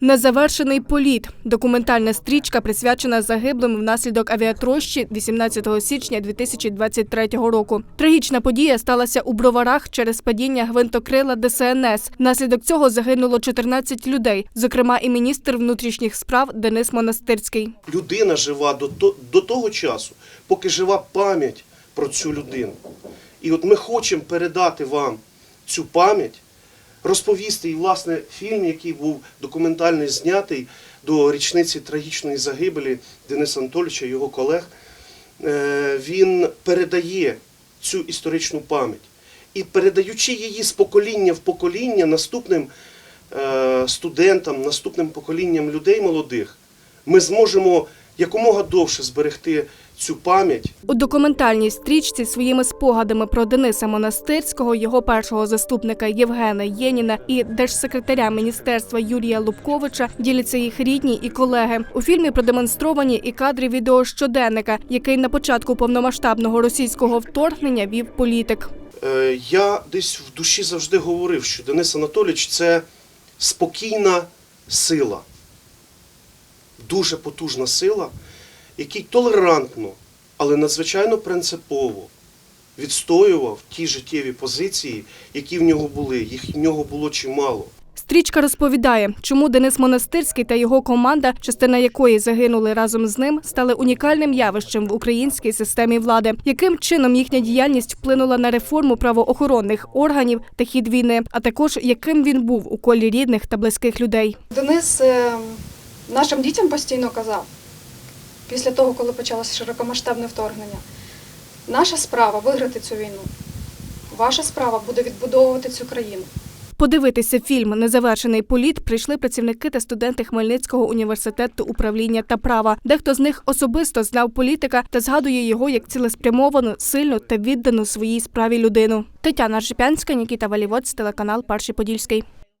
Незавершений політ. Документальна стрічка присвячена загиблим внаслідок авіатрощі 18 січня 2023 року. Трагічна подія сталася у броварах через падіння гвинтокрила ДСНС. Внаслідок цього загинуло 14 людей, зокрема і міністр внутрішніх справ Денис Монастирський. людина жива до того часу, поки жива пам'ять про цю людину. І от ми хочемо передати вам цю пам'ять, розповісти і, власне, фільм, який був документальний знятий до річниці трагічної загибелі Дениса Анатолійовича і його колег, е, він передає цю історичну пам'ять. І передаючи її з покоління в покоління наступним е, студентам, наступним поколінням людей молодих, ми зможемо якомога довше зберегти цю пам'ять У документальній стрічці своїми спогадами про Дениса Монастирського, його першого заступника Євгена Єніна і держсекретаря міністерства Юрія Лубковича діляться їх рідні і колеги. У фільмі продемонстровані і кадри відеощоденника, який на початку повномасштабного російського вторгнення вів політик. Е, Я десь в душі завжди говорив, що Денис Анатолійович це спокійна сила, дуже потужна сила, який толерантно, але надзвичайно принципово відстоював ті життєві позиції, які в нього були. Їх в нього було чимало. Стрічка розповідає, чому Денис Монастирський та його команда, частина якої загинули разом з ним, стали унікальним явищем в українській системі влади. Яким чином їхня діяльність вплинула на реформу правоохоронних органів та хід війни, а також яким він був у колі рідних та близьких людей. Денис е, нашим дітям постійно казав, після того, коли почалося широкомасштабне вторгнення, наша справа виграти цю війну. Ваша справа буде відбудовувати цю країну. Подивитися фільм Незавершений політ прийшли працівники та студенти Хмельницького університету управління та права. Дехто з них особисто знав політика та згадує його як цілеспрямовану, сильну та віддану своїй справі людину. Тетяна Ржепянська, Нікіта Валівоць, телеканал Перший Подільський.